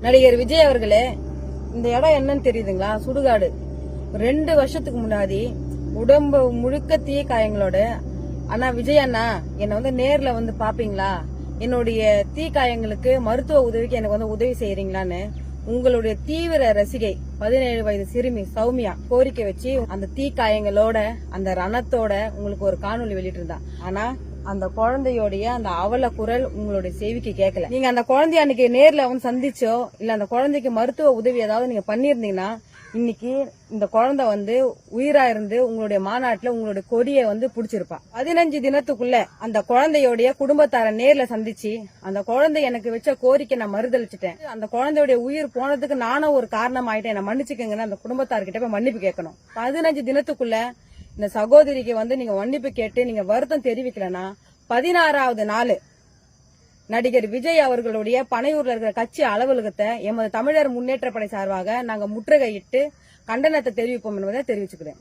நடிகர் விஜய் அவர்களே இந்த இடம் என்னன்னு தெரியுதுங்களா? சுடுகாடு. ரெண்டு வருஷத்துக்கு முன்னாடி உடம்பு முழுக்க தீய காயங்களோட அண்ணா விஜய் அண்ணா என்னை வந்து நேர்ல வந்து பாப்பீங்களா? என்னுடைய தீ காயங்களுக்கு மருத்துவ உதவிக்கு எனக்கு வந்து உதவி செய்யறீங்களான்னு உங்களுடைய தீவிர ரசிகை பதினேழு வயது சிறுமி சௌமியா கோரிக்கை வச்சு அந்த தீ காயங்களோட அந்த ரணத்தோட உங்களுக்கு ஒரு காணொளி வெளியிட்டு இருந்தா ஆனா அந்த குழந்தையோடைய அந்த அவல குரல் உங்களுடைய செவிக்கு கேட்கல. நீங்க அந்த குழந்தைய அன்னைக்கு நேர்ல வந்து சந்திச்சோ இல்ல அந்த குழந்தைக்கு மருத்துவ உதவி ஏதாவது நீங்க பண்ணிருந்தீங்கன்னா இன்னைக்கு இந்த குழந்தை வந்து உயிரா இருந்து உங்களுடைய மாநாட்டுல உங்களுடைய கொடியை வந்து பிடிச்சிருப்பா. பதினஞ்சு தினத்துக்குள்ள அந்த குழந்தையோடைய குடும்பத்தார நேர்ல சந்திச்சு அந்த குழந்தை எனக்கு வச்ச கோரிக்கை நான் மறுதளிச்சிட்டேன். அந்த குழந்தையோடைய உயிர் போனதுக்கு நானும் ஒரு காரணம் ஆயிட்டேன் என்ன மன்னிச்சுக்கங்கன்னு அந்த குடும்பத்தார்கிட்ட போய் மன்னிப்பு கேட்கணும். பதினஞ்சு தினத்துக்குள்ள இந்த சகோதரிக்கு வந்து நீங்க மன்னிப்பு கேட்டு நீங்க வருத்தம் தெரிவிக்கலனா பதினாறாவது நாள் நடிகர் விஜய் அவர்களுடைய பனையூர்ல இருக்கிற கட்சி அலுவலகத்தை எமது தமிழர் முன்னேற்ற படை சார்பாக நாங்கள் முற்றுகையிட்டு கண்டனத்தை தெரிவிப்போம் என்பதை தெரிவிச்சுக்கிறேன்.